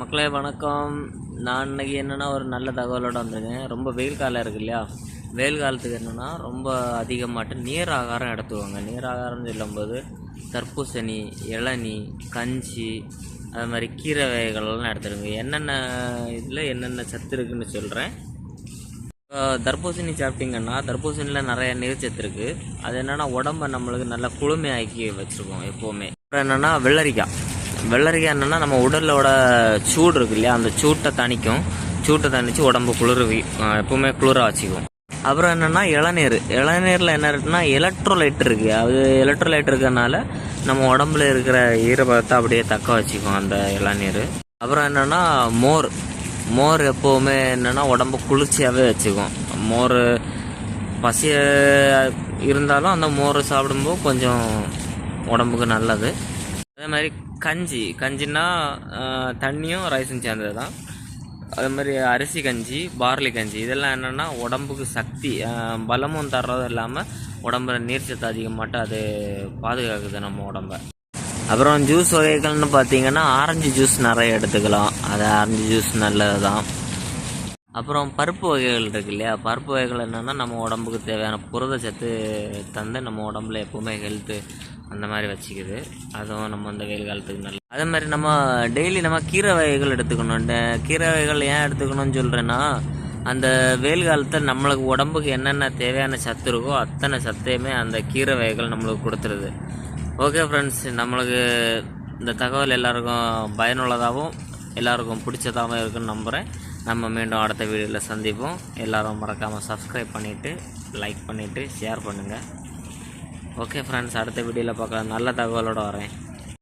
மக்களே வணக்கம். நான் இன்றைக்கி என்னென்னா ஒரு நல்ல தகவலோடு வந்திருக்கேன். ரொம்ப வெயில் காலம் இருக்கு இல்லையா? வெயில் காலத்துக்கு என்னென்னா ரொம்ப அதிகமாட்டு நீர் ஆகாரம் எடுத்துவாங்க நீர் ஆகாரம்னு சொல்லும்போது தர்பூசணி இளநீ கஞ்சி அது மாதிரி கீரை வகைகள்லாம் எடுத்துருங்க என்னென்ன இதில் என்னென்ன சத்து இருக்குன்னு சொல்கிறேன் தர்பூசணி சாப்பிட்டீங்கன்னா தர்பூசணியில் நிறைய நீர்ச்சத்து இருக்குது அது என்னென்னா உடம்ப நம்மளுக்கு நல்லா குளுமையாக்கி வச்சுருக்கோம் எப்போவுமே. அப்புறம் என்னென்னா வெள்ளரிக்காய். வெள்ளரிக்காய் என்னென்னா நம்ம உடலோட சூடு இருக்கு இல்லையா? அந்த சூட்டை தணிக்கும். சூட்டை தணித்து உடம்பு குளிர்வி எப்பவுமே குளிராக வச்சுக்கும் அப்புறம் என்னென்னா இளநீர். இளநீரில் என்ன இருக்குன்னா எலக்ட்ரோலைட் இருக்குது அது எலக்ட்ரோலைட் இருக்கறனால நம்ம உடம்புல இருக்கிற ஈரப்பதத்தை அப்படியே தக்க வச்சுக்கும் அந்த இளநீர். அப்புறம் என்னென்னா மோர். மோர் எப்போவுமே என்னென்னா உடம்பு குளிர்ச்சியாகவே வச்சுக்கும் மோர் பசிய இருந்தாலும் அந்த மோர் சாப்பிடும்போது கொஞ்சம் உடம்புக்கு நல்லது. அதே மாதிரி கஞ்சி. கஞ்சின்னா தண்ணியும் ரைஸும் சேர்ந்தது தான் அதே மாதிரி அரிசி கஞ்சி பார்லி கஞ்சி. இதெல்லாம் என்னென்னா உடம்புக்கு சக்தி பலமும் தர்றதும் இல்லாமல் உடம்புல நீர்ச்சத்து அதிகமாட்டு அது பாதுகாக்குது நம்ம உடம்ப. அப்புறம் ஜூஸ் வகைகள்னு பார்த்தீங்கன்னா ஆரஞ்சு ஜூஸ் நிறைய எடுத்துக்கலாம். அது ஆரஞ்சு ஜூஸ் நல்லது தான் அப்புறம் பருப்பு வகைகள் இருக்கு இல்லையா? பருப்பு வகைகள் என்னென்னா நம்ம உடம்புக்கு தேவையான புரதச்சத்து தந்து நம்ம உடம்புல எப்போவுமே ஹெல்த்து அந்த மாதிரி வச்சுக்குது. அதுவும் நம்ம அந்த வெயில் காலத்துக்கு நல்லா அதே மாதிரி நம்ம டெய்லி நம்ம கீரை வகைகள் எடுத்துக்கணும். இந்த கீரை வகைகள் ஏன் எடுத்துக்கணும்னு சொல்கிறேன்னா அந்த வெயில் காலத்தில் நம்மளுக்கு உடம்புக்கு என்னென்ன தேவையான சத்து இருக்கோ அத்தனை சத்தையுமே அந்த கீரை வகைகள் நம்மளுக்கு கொடுத்துருது. ஓகே ஃப்ரெண்ட்ஸ் நம்மளுக்கு இந்த தகவல் எல்லாருக்கும் பயனுள்ளதாகவும் எல்லாருக்கும் பிடிச்சதாகவும் இருக்குன்னு நம்புகிறேன் நம்ம மீண்டும் அடுத்த வீடியோவில் சந்திப்போம். எல்லோரும் மறக்காமல் சப்ஸ்கிரைப் பண்ணிவிட்டு லைக் பண்ணிவிட்டு ஷேர் பண்ணுங்கள் ஓகே ஃப்ரெண்ட்ஸ் அடுத்த வீடியோவில் பார்க்கலாம். நல்ல தகவலோடு வரேன்.